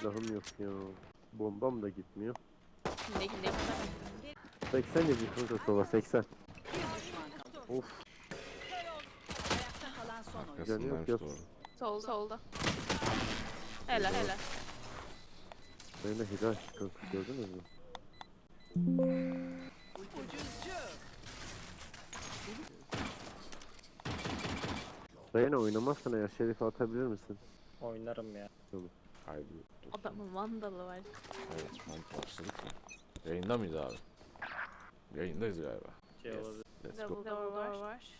Silahım yok ya. Bombam da gitmiyor. Ne ne 80 yedi kanka sola 80. Of Arkasındaymış yok. doğru. Solda. Solda. Helal helal. Böyle hidayet kanka gördünüz mü? Reyna oynamazsan eğer Şerif'i atabilir misin? Oynarım ya. Kaydı yoktu. Adamın vandalı var. Evet şu an başladık mı? Yayında mıydı abi? Yayındayız galiba. Şey Yes. olabilir. Let's go. Double door var.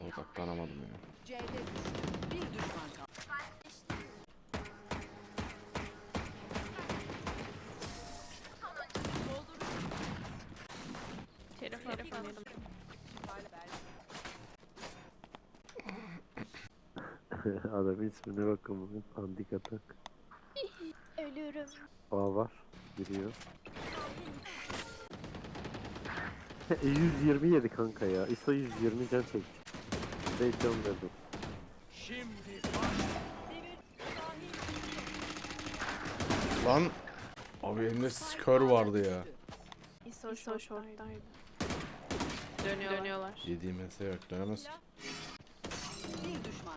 Odaklanamadım ya. C'de düştü. Bir düşman kaldı. Şerif Şerif Adam ismine bakın bugün. Pandik atak. Ölüyorum. A var. Giriyor. E, 127 kanka ya. ISO 120 can çekti. Ve can verdim. Lan! Abi elimde skör vardı ya. İso İso short'taydı. Dönüyorlar. Dönüyorlar. Yediğim ese yok dönemez. Bir düşman.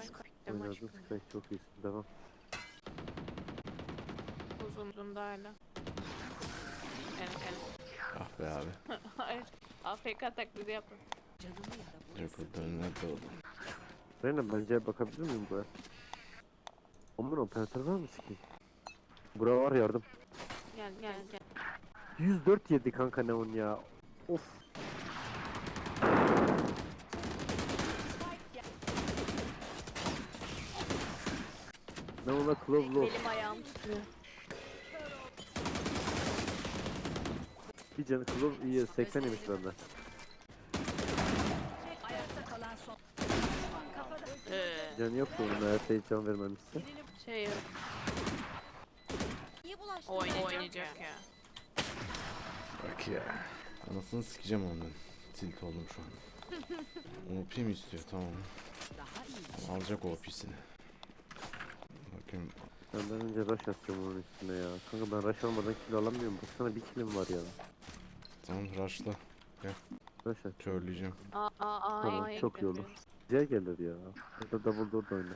Ya. Spike'de maç. Oynadın Sky çok iyisin. Devam. Uzun uzun da hala. Evet evet. Ah be abi. Hayır. AFK taklidi yapın. Canımı yara Yok burası. burada nerede oldu? Reyna bence bakabilir miyim buraya? Aman operatör var mı ki? Bura var yardım. Gel gel gel. 104 yedi kanka Neon ya. Of. Neon'a Clove Low. Elim ayağım tutuyor. Bir canı Clove iyi 80 yemiş benden. Ayakta kalan son. Ee, Canı yok da onun eğer şey can vermemişse. şey yok. Oynayacak, oynayacak ya. Bak ya. Anasını sikeceğim ondan. Tilt oldum şu an. OP mi istiyor tamam. Alacak OP'sini. Bakayım. Benden önce rush atacağım onun üstüne ya. Kanka ben rush almadan kill alamıyorum. Baksana bir killim var ya. Tamam rush'la. Rush at. Körleyeceğim. Aa aa aa. Tamam, çok iyi olur. C gelir ya. Ya da double door da oyna.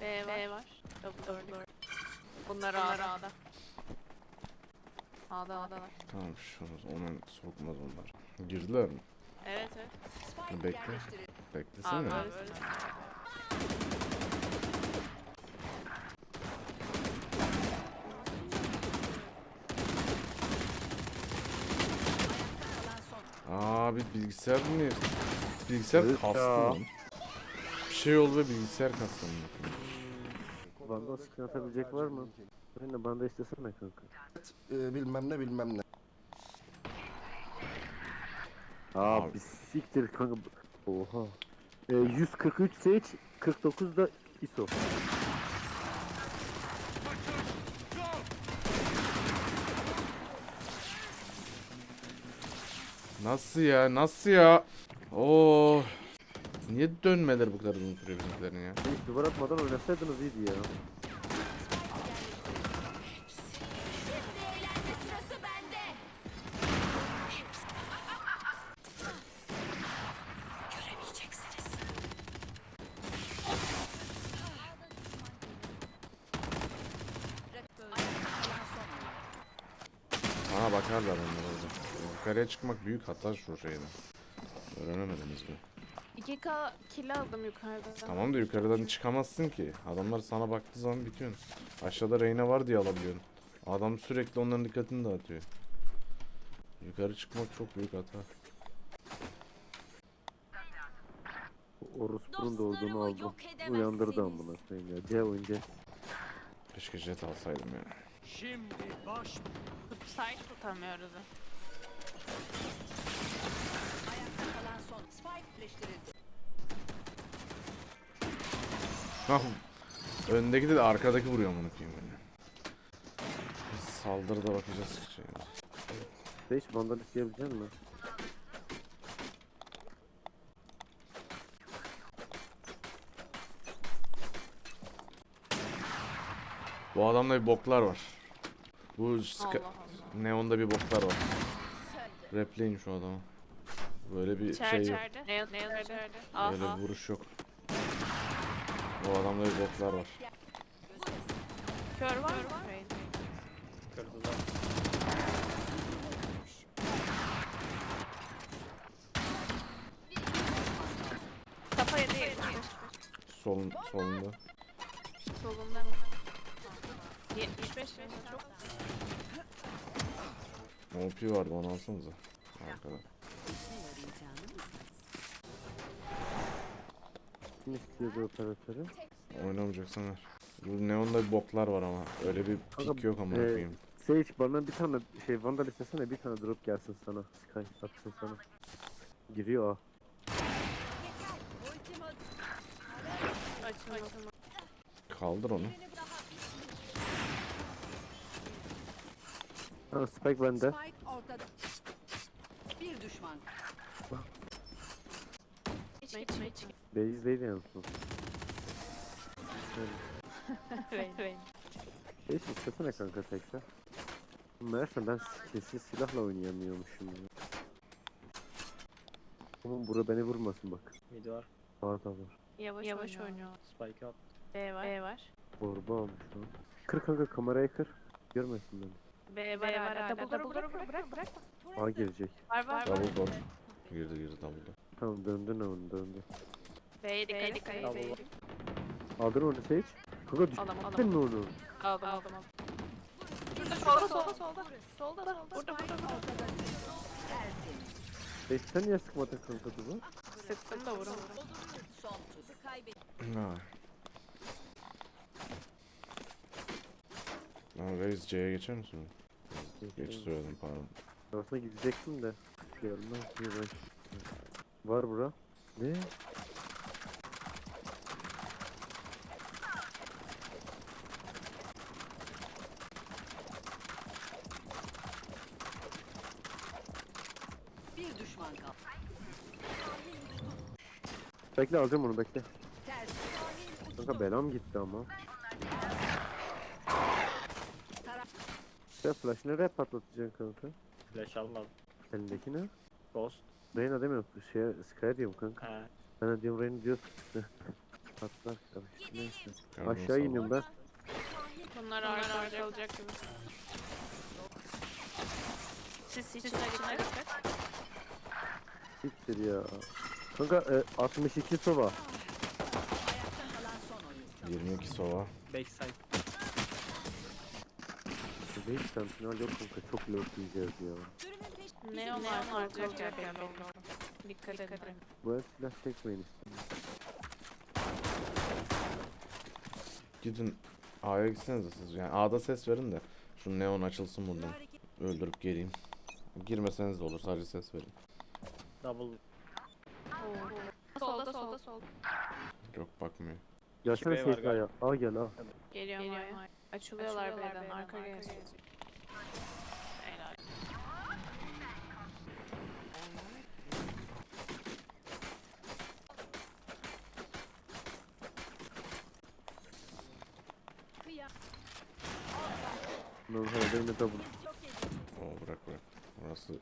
B var. B var. Double door. Bunlar A'da. A'da. A'da A'dalar. Tamam şu ona sokmaz onlar. Girdiler mi? Evet evet. Spike Bekle. Beklesene. Abi. Son. Abi bilgisayar mı? Bilgisayar Evet kastı ya. lan. Bir şey oldu ve bilgisayar kastı. koyayım. Banda skin atabilecek var mı? Aynen banda istesene kanka. e, bilmem ne bilmem ne. Abi. bir siktir kanka. Oha. Ee, 143 Sage, 49 da ISO. Nasıl ya? Nasıl ya? Oo. Niye dönmeler bu kadar uzun sürüyor bizimkilerin ya? Hiç duvar atmadan oynasaydınız iyiydi ya. Bana bakarlar onlar orada. Yukarıya çıkmak büyük hata şu şeyde. Öğrenemediniz mi? 2K kill aldım yukarıda. Tamam da yukarıdan çıkamazsın ki. Adamlar sana baktığı zaman bitiyorsun. Aşağıda Reyna var diye alabiliyorsun. Adam sürekli onların dikkatini dağıtıyor. Yukarı çıkmak çok büyük hata. Orospu'nun da olduğunu aldım. Uyandırdı amına koyayım ya. C oyuncu. Keşke jet alsaydım ya. Şimdi baş... Site tutamıyoruz. Ayakta öndeki de arkadaki vuruyor amına koyayım beni. Saldırıda bakacağız. Şey. Beş bandal isteyebilecek misin? Bu adamda bir boklar var. Bu Ska- Allah Allah. Neon'da bir boklar var. Repleyin şu adamı. Böyle bir şey yok. Ne yazık ne yazık içeride. Böyle Aha. bir vuruş yok. Bu adamda bir boklar var. Kör var mı? Kırdılar. Kafaya değil. Solun, solunda. Solunda mı? 75 mi? Çok. OP vardı onu alsanıza. Arkada. Kim istiyordu operatörü? Oynamayacaksan ver. Bu Neon'da bir boklar var ama. Öyle bir Kanka, pik yok ama e, koyayım. Sage bana bir tane şey Vandal istesene bir tane drop gelsin sana. Sky atsın sana. Giriyor açın. Kaldır onu. Ha Spike bende. Spike ortada. Bir düşman. Hiç gitme hiç. En son. Rain. Sage istesene kanka tekrar. Meğerse ben kesin silahla oynayamıyormuşum ya. Ama bura beni vurmasın bak. Mid var. Var da var. Yavaş, Yavaş oynuyor. Spike at. B var. B var. Borba olmuş lan. Kır kanka kamerayı kır. Görmesin beni. B var hala. Double door bırak bırak bırak. A girecek. Var var. Double door. Girdi girdi double'da. Tamam döndü ne onu döndü. B'ye dikkat dikkat. Double door. Aldın onu Sage. Kanka düştün mü onu? Aldım aldım aldım. Şurada solda solda solda. Solda solda. Burada burada burada. Sage sen niye sıkmadın kanka duvar? Sıktım da vuramadım. Son. Kaybet. Ha. Lan Reis C'ye geçer misin? Geç söyledim pardon. Aslında gidecektim de. Diye ben. Var bura. Ne? Bir düşman kaldı. Bekle alacağım onu bekle. Kanka belam gitti ama. Sen flash nereye patlatacaksın kanka? Flash almadım. Elindeki ne? Ghost. Reyna demiyorum. Şeye Sky diyorum kanka. He. Ben de diyorum Reyna diyorsun. Patlar karıştı neyse. Yardım Aşağı sağ ol. iniyorum ben. Bunlar arka arka olacak gibi. Siz hiç içine dikkat. Siktir ya. Kanka e, 62 sova. Ayakta kalan son oyun. 22 sova. Backside. Değil final yok kanka çok lurk yiyeceğiz ya. Ne onlar harcayacak yani. Dikkat edin. Bu el silah çekmeyin işte. Gidin A'ya gitsenize siz. Yani A'da ses verin de. Şu neon açılsın buradan. Öldürüp geleyim. Girmeseniz de olur sadece ses verin. Double. Solda solda solda. Yok bakmıyor. Gelsene B var Sage A'ya. A gel A. Geliyorum Geliyor Açılıyorlar B'den arka gelecek. Helal. Herhalde yine double. Oo bırak bırak. Orası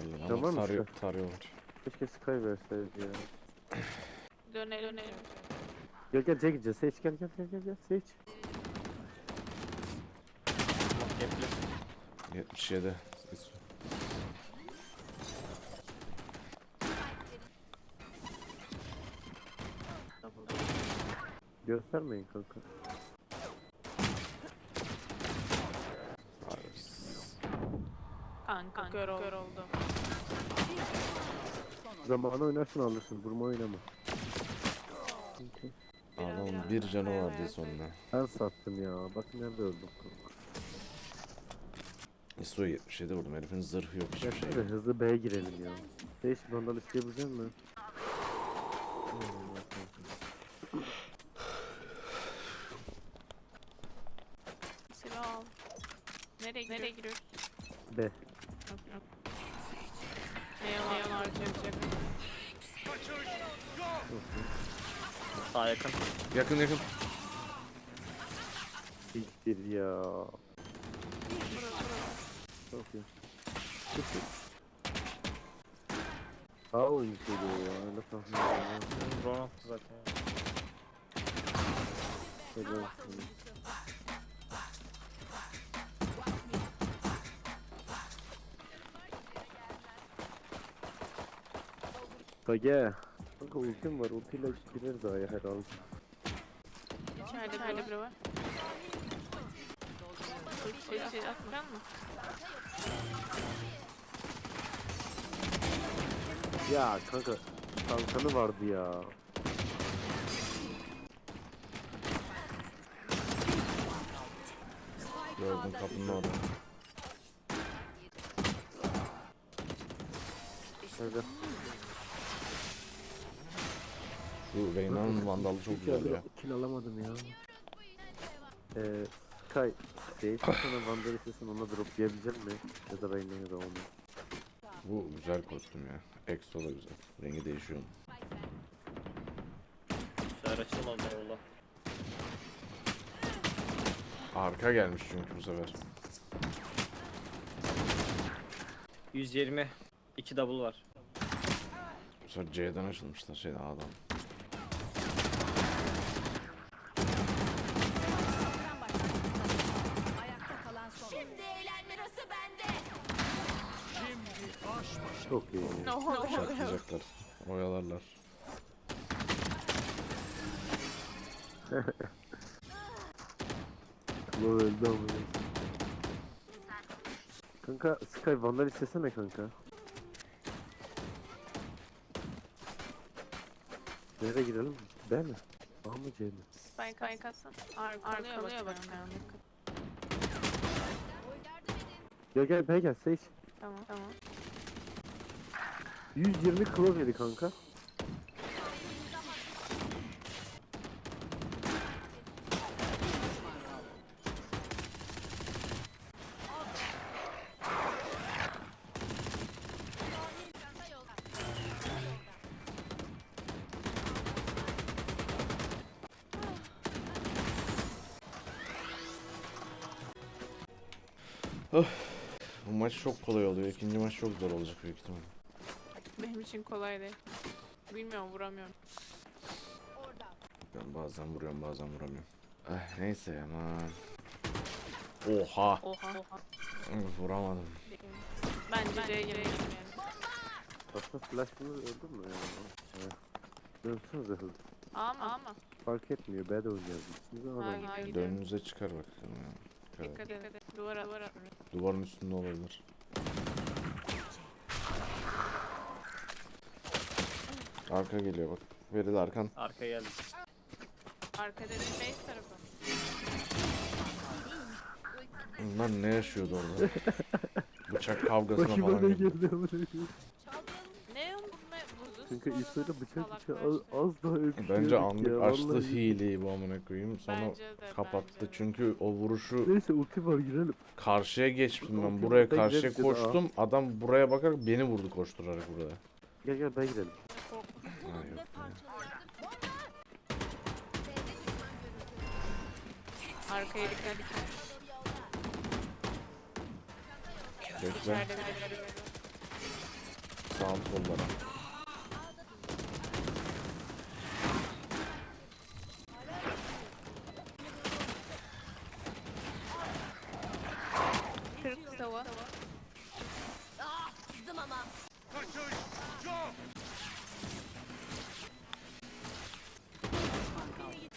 Öyle Tamam ama mı tarıyor, işte? tarıyorlar. Keşke Sky verseydi ya. Dönelim dönelim. Gel gel C'ye gideceğiz. Sage gel gel gel gel gel. Kepli. 77. Ses- Göstermeyin kanka. Hayır. Kanka kör oldu. Zamanı oynarsın alırsın. Vurma oynama. Adamın bir canı var diye sonuna. ben sattım ya. Bak nerede öldüm. ISO 77 vurdum. Herifin zırhı yok hiçbir şey. Hadi hızlı B'ye girelim ya. Sage vandal isteyebilecek misin? Silah al. Nereye Nereye giriyoruz? B. Neon Neon harcayacak. Sağ yakın. Yakın yakın. Hiçbir ya. Çok iyi. Çok iyi. Aa oyuncu geliyor ya. Öyle tahmin ediyorum. Ronald zaten. ya. Helal olsun. Kage. Kanka ultim var. Ultiyle girer daha ya herhalde. İçeride, İçeride biri var. Şey, şey, atmayan mı? Ya kanka. Kalkanı vardı ya. Gördüm kapının orada. Nerede? Bu Reyna'nın vandalı çok güzel ya. Kill alamadım ya. Eee Sky. Değişti sana Vandal istesin ona drop diyebilecek mi? Ya da Reyna ya da onu. Bu güzel kostüm ya. Exo da güzel. Rengi değişiyor. mu? Şehir açılmadı eyvallah. Arka gelmiş çünkü bu sefer. 120. 2 double var. Bu sefer C'den açılmışlar şey A'dan. Çok iyi. Şartlayacaklar. Oyalarlar. Bu öldü ama. Kanka Sky Vandal istesene kanka. Nereye girelim? B mi? A mı C mi? Spike atsın. Arkalıyor bak. Gel gel B gel Sage. Tamam tamam. 120 klov yedi kanka. Bu maç çok kolay oluyor. İkinci maç çok zor olacak büyük ihtimal. İçin kolay değil. Bilmiyorum vuramıyorum. Ben bazen vuruyorum bazen vuramıyorum. Eh, neyse aman. Oha. Oha oha. Vuramadım. Bence C'ye girelim yani. Aslında flash'ımız öldü mü? Evet. Dönsünüze hızlı. Ama ama. Fark etmiyor. B'de oynayacağız. Şimdi Ha, adam. gidelim, gidelim. Önünüze çıkar bakalım ya. Dikkat edin. Et. Duvara duvara. Duvarın üstünde olabilir. Arka geliyor bak. Veril arkan. Arka geldi. Arka dediğin base tarafı. Bunlar ne yaşıyordu orada? Bıçak kavgasına Başıma falan ne girdi. geldi amına koyayım. Ne bu buzu Kanka İsa'yla bıçak bıçağı az, az daha öpüşüyorduk Bence ya, anlık açtı vallahi. hileyi bu amına koyayım. Sonra Bence de, kapattı. bence de. Çünkü o vuruşu Neyse ulti var girelim. karşıya geçtim ben. Buraya karşıya koştum. Adam buraya bakarak beni vurdu koşturarak buraya. Gel gel B girelim. Ha, yok ya. Arkaya dikkat dikkat. Bekle. İçeride birileri geliyor. Sağ sollara. Kırk sava.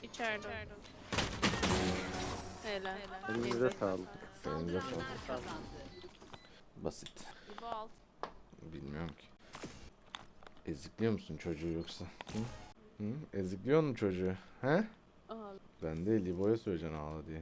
İçeride. Helal. Elinize sağlık. Elinize sağlık. Basit. Bu alt. Bilmiyorum ki. Ezikliyor musun çocuğu yoksa? Hı? Hı? Ezikliyor musun çocuğu? He? Ben değil İbo'ya söyleyeceksin ağla diye.